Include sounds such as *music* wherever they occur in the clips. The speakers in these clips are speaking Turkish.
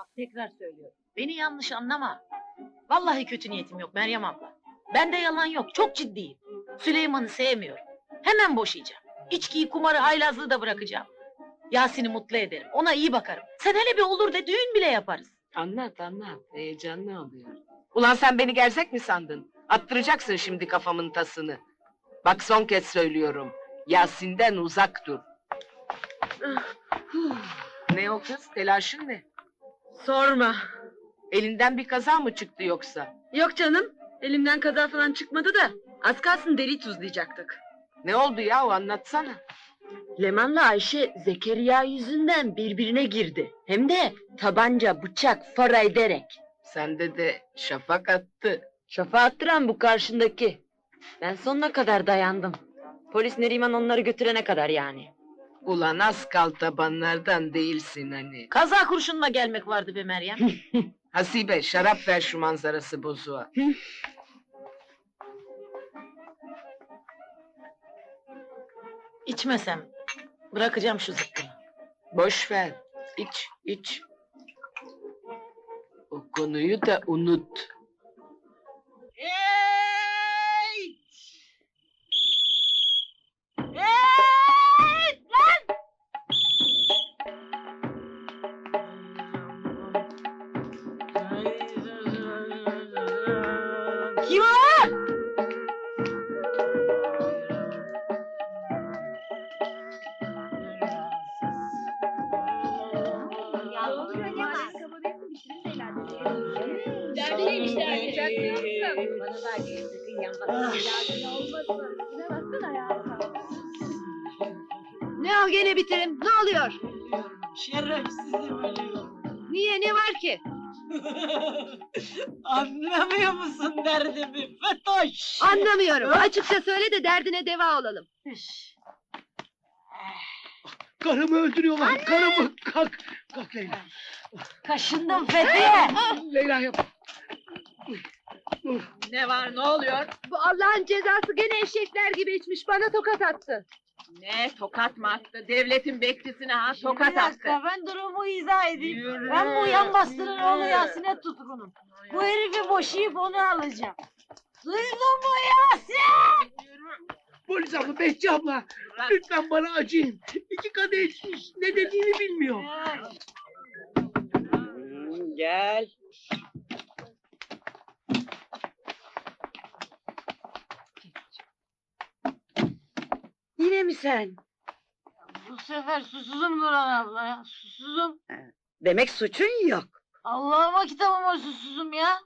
Bak tekrar söylüyorum. Beni yanlış anlama. Vallahi kötü niyetim yok Meryem abla. Bende yalan yok. Çok ciddiyim. Süleyman'ı sevmiyorum. Hemen boşayacağım. İçkiyi, kumarı, haylazlığı da bırakacağım. Yasin'i mutlu ederim. Ona iyi bakarım. Sen hele bir olur de düğün bile yaparız. Anlat anlat. Heyecanlı oluyor. Ulan sen beni gerzek mi sandın? Attıracaksın şimdi kafamın tasını. Bak son kez söylüyorum. Yasin'den uzak dur. ne o kız? Telaşın ne? Sorma. Elinden bir kaza mı çıktı yoksa? Yok canım. Elimden kaza falan çıkmadı da. Az kalsın deri tuzlayacaktık. Ne oldu ya o anlatsana. Leman'la Ayşe Zekeriya yüzünden birbirine girdi. Hem de tabanca, bıçak, fara ederek. Sende de şafak attı. Şafa attıran bu karşındaki. Ben sonuna kadar dayandım. Polis Neriman onları götürene kadar yani. Ulan az kal tabanlardan değilsin hani. Kaza kurşunla gelmek vardı be Meryem. *laughs* Hasibe şarap ver şu manzarası bozuğa. İçmesem bırakacağım şu zıkkımı. Boş ver. İç, iç. O konuyu da unut. Ne o gene bitirin? Ne oluyor? Şerefsizim ölüyorum. Niye ne var ki? *laughs* Anlamıyor musun derdimi Fetoş? Anlamıyorum. Açıkça söyle de derdine deva olalım. Karımı öldürüyorlar. Karımı kalk. Kalk Leyla. Kaşındım Fethiye. Leyla yap. *laughs* Ne var ne oluyor? Bu Allah'ın cezası gene eşekler gibi içmiş bana tokat attı. Ne tokat mı attı? Devletin bekçisine ha Bir dakika ben durumu izah edeyim. Ben bu yan bastıran oğlu Yasin'e tutkunum. Bu herifi boşayıp onu alacağım. Duydun mu Yasin? Polis abla, Behçi abla. Lütfen bana acıyın. İki kadeh içmiş. Ne dediğini bilmiyor. Gel. Yine mi sen? Bu sefer susuzum Nurhan abla ya. Susuzum. Demek suçun yok. Allah'ıma kitabıma susuzum ya.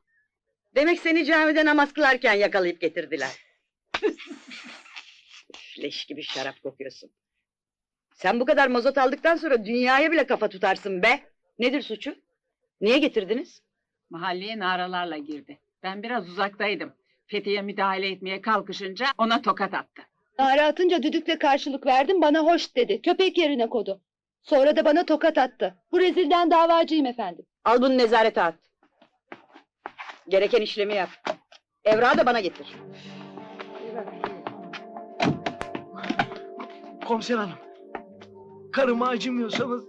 Demek seni camide namaz kılarken yakalayıp getirdiler. Üf, *laughs* Leş gibi şarap kokuyorsun. Sen bu kadar mazot aldıktan sonra dünyaya bile kafa tutarsın be. Nedir suçu? Niye getirdiniz? Mahalleye naralarla girdi. Ben biraz uzaktaydım. Fethiye müdahale etmeye kalkışınca ona tokat attı. Nara atınca düdükle karşılık verdim bana hoş dedi. Köpek yerine kodu. Sonra da bana tokat attı. Bu rezilden davacıyım efendim. Al bunu nezarete at. Gereken işlemi yap. Evrağı da bana getir. Komiser hanım. Karıma acımıyorsanız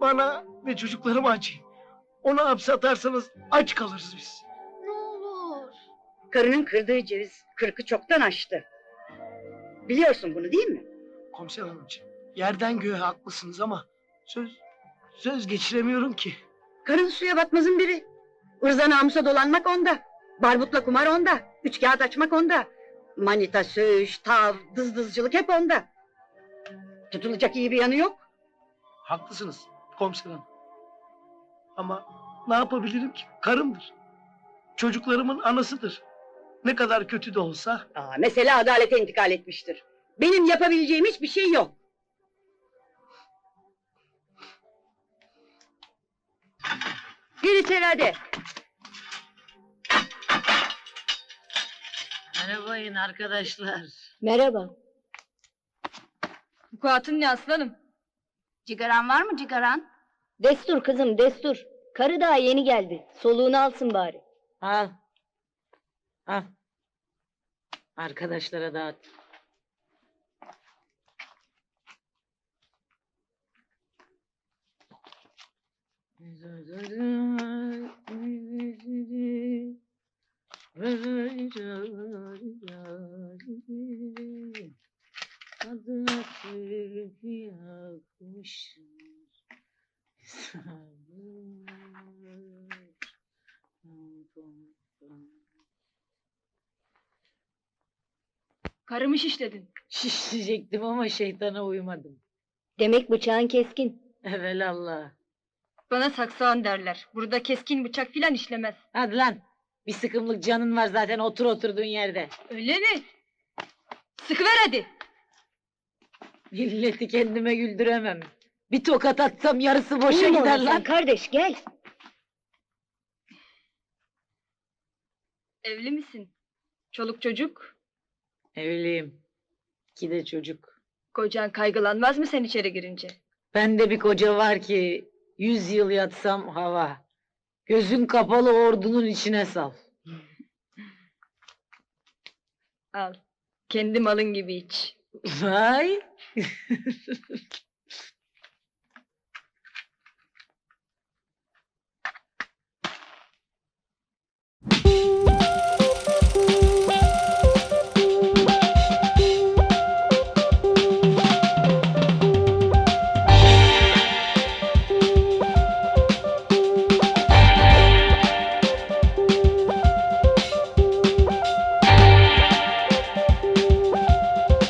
bana ve çocuklarıma acıyın. Onu hapse atarsanız aç kalırız biz. Karının kırdığı ceviz kırkı çoktan aştı. Biliyorsun bunu değil mi? Komiser hanımcığım. Yerden göğe haklısınız ama söz söz geçiremiyorum ki. Karın suya batmazın biri. Irza namusa dolanmak onda. Barbutla kumar onda. Üç kağıt açmak onda. Manita, söğüş, tav, dızdızcılık hep onda. Tutulacak iyi bir yanı yok. Haklısınız komiser hanım. Ama ne yapabilirim ki? Karımdır. Çocuklarımın anasıdır. Ne kadar kötü de olsa Aa, mesele adalete intikal etmiştir. Benim yapabileceğim hiçbir şey yok. Gir içeri hadi. Merhabayın arkadaşlar. Merhaba. Vukuatın ne aslanım? Cigaran var mı cigaran? Destur kızım destur. Karı daha yeni geldi. Soluğunu alsın bari. Al. Al. Arkadaşlara dağıt. Adına sürüp yakmışsın. Karımı şişledin. Şişleyecektim ama şeytana uymadım. Demek bıçağın keskin. Evelallah. Bana saksağın derler. Burada keskin bıçak filan işlemez. Hadi lan. Bir sıkımlık canın var zaten otur oturduğun yerde. Öyle mi? Sıkıver hadi. Milleti kendime güldüremem. Bir tokat atsam yarısı boşa Uyuma gider ona sen lan. kardeş gel. Evli misin? Çoluk çocuk? Evliyim. İki de çocuk. Kocan kaygılanmaz mı sen içeri girince? Bende bir koca var ki yüz yıl yatsam hava. Gözün kapalı ordunun içine sal. Al. Kendi malın gibi iç. Vay. *laughs*